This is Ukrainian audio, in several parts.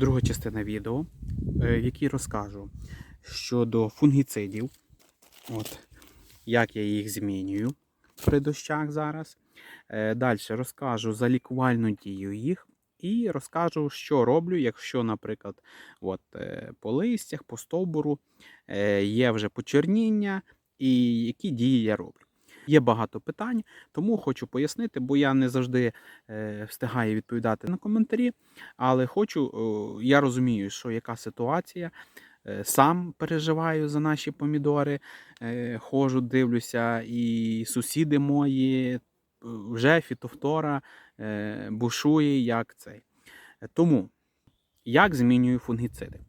друга частина відео, е, в якій розкажу щодо фунгіцидів, от, як я їх змінюю при дощах зараз. Далі розкажу за лікувальну дію їх. І розкажу, що роблю, якщо, наприклад, от, е, по листях, по стовбуру е, є вже почерніння, і які дії я роблю. Є багато питань, тому хочу пояснити, бо я не завжди е, встигаю відповідати на коментарі. Але хочу, я розумію, що яка ситуація. Е, Сам переживаю за наші помідори, е, ходжу, дивлюся, і сусіди мої вже фітофтора е, бушує, як цей. Тому як змінюю фунгіциди?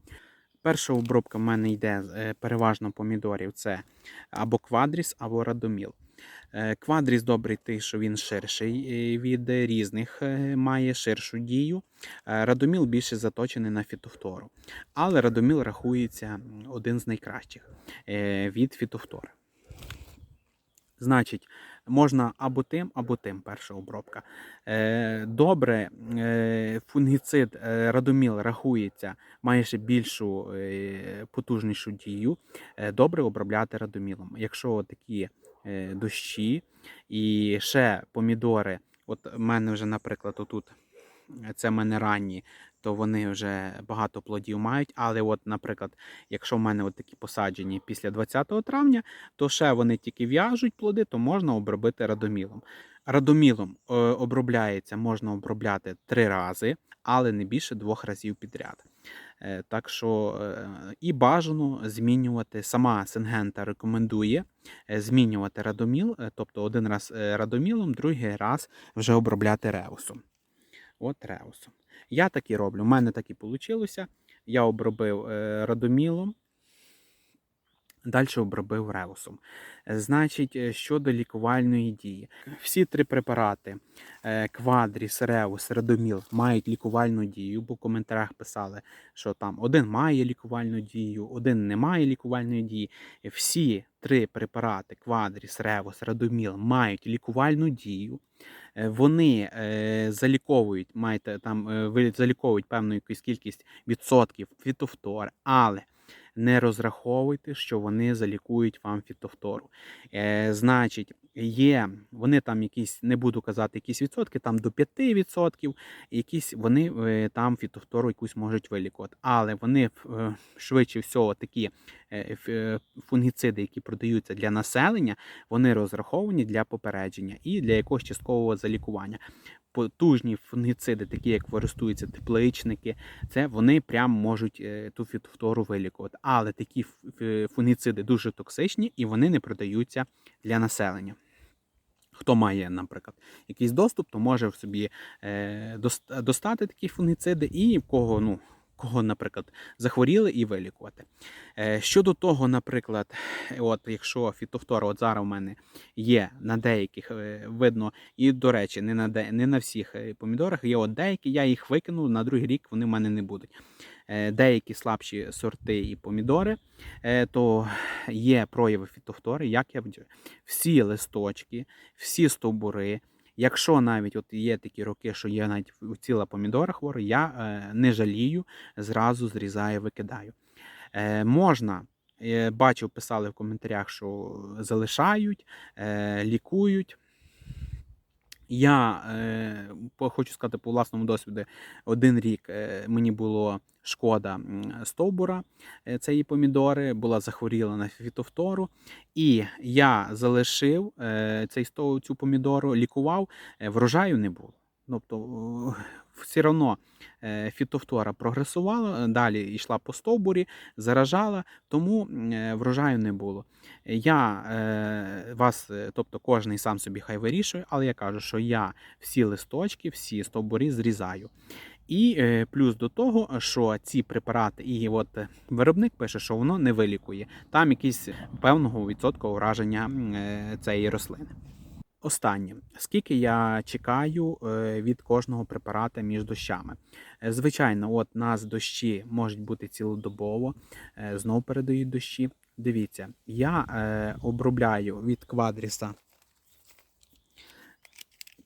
Перша обробка в мене йде переважно помідорів це або квадріс, або радоміл. Е, Квадріс добрий тим, що він ширший е, від різних, е, має ширшу дію. Радоміл більше заточений на фітофтору. Але радоміл рахується один з найкращих від фітофтори. Значить, можна або тим, або тим перша обробка. Добре, фунгіцид радоміл рахується, має ще більшу потужнішу дію. Добре обробляти радомілом. Якщо такі дощі і ще помідори, от в мене вже, наприклад, отут е, це в мене ранні, то вони вже багато плодів мають. Але, от, наприклад, якщо в мене от такі посаджені після 20 травня, то ще вони тільки в'яжуть плоди, то можна обробити радомілом. Радомілом е, обробляється, можна обробляти три рази, але не більше двох разів підряд. Е, Так що е, і бажано змінювати. Сама Сингента рекомендує е, змінювати радоміл, тобто один раз радомілом, другий раз вже обробляти реусом. От реусом. Я так і роблю. У мене так і вийшло. Я обробив радомілом, далі обробив реусом. Е, Значить, е, щодо лікувальної дії. Всі три препарати е, Квадріс, Реус, Радоміл мають лікувальну дію, бо в коментарях писали, що там один має лікувальну дію, один не має лікувальної дії. Всі три препарати Квадріс, Ревус, Радоміл мають лікувальну дію. Вони заліковують, маєте там ви заліковують певну якусь кількість відсотків фітофтори, але не розраховуйте, що вони залікують вам фітофтору. Е, значить, є вони там якісь, не буду казати, якісь відсотки, там до 5%, якісь вони е, там фітофтору якусь можуть вилікувати. Але вони е, швидше всього такі е, е, фунгіциди, які продаються для населення, вони розраховані для попередження і для якогось часткового залікування. Потужні фунгіциди, такі як користуються тепличники, це вони прям можуть е, ту фітофтору вилікувати. Але такі фунгіциди дуже токсичні і вони не продаються для населення. Хто має, наприклад, якийсь доступ, то може в собі е, достати такі фунгіциди і в кого, ну, кого, наприклад, захворіли і вилікувати. Е, щодо того, наприклад, от якщо фітофтора, от зараз у мене є на деяких, е, видно, і, до речі, не на, де, не на всіх е, помідорах, є от деякі, я їх викинув, на другий рік вони в мене не будуть. Деякі слабші сорти і помідори, то є прояви фітофтори, як я вдію. Всі листочки, всі стовбури. Якщо навіть от є такі роки, що є навіть ціла помідора хвора, я е, не жалію, зразу зрізаю, викидаю. Е, можна, е, бачив, писали в коментарях, що залишають, лікують. Я е, хочу сказати по власному досвіду, один рік е, мені було шкода стовбура е, цієї помідори, була захворіла на фітофтору, і я залишив е, цей цю помідору, лікував, е, врожаю не було. Тобто все одно е, фітофтора прогресувала, е, далі йшла по стовбурі, заражала, тому е, врожаю не було. Я вас, тобто кожен сам собі хай вирішує, але я кажу, що я всі листочки, всі стовбури зрізаю. І плюс до того, що ці препарати, і от виробник пише, що воно не вилікує. Там якийсь певного відсотка ураження цієї рослини. Останнє, скільки я чекаю е, від кожного препарата між дощами. Е, Звичайно, от нас дощі можуть бути цілодобово, е, знов передають дощі. Дивіться, я обробляю від квадріса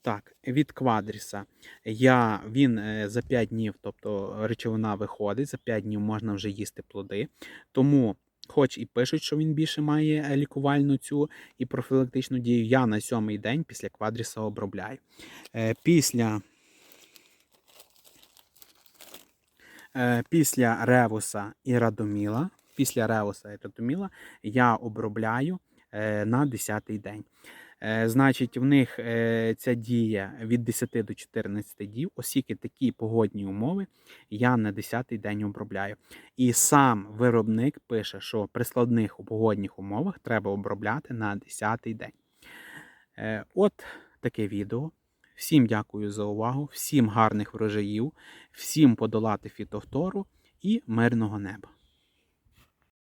Так, від квадріса я, він за 5 днів, тобто речовина виходить, за 5 днів можна вже їсти плоди. Тому, хоч і пишуть, що він більше має е, лікувальну цю і профілактичну дію, я на сьомий день після квадріса обробляю. Е, Після, е, після ревуса і радоміла, після ревуса і радоміла я обробляю на 10-й день. Е, Значить, в них е, ця дія від 10 до 14 днів, оскільки такі погодні умови, я на 10-й день обробляю. І сам виробник пише, що при складних погодних умовах треба обробляти на 10-й день. Е, От таке відео. Всім дякую за увагу, всім гарних врожаїв, всім подолати фітовтору і мирного неба.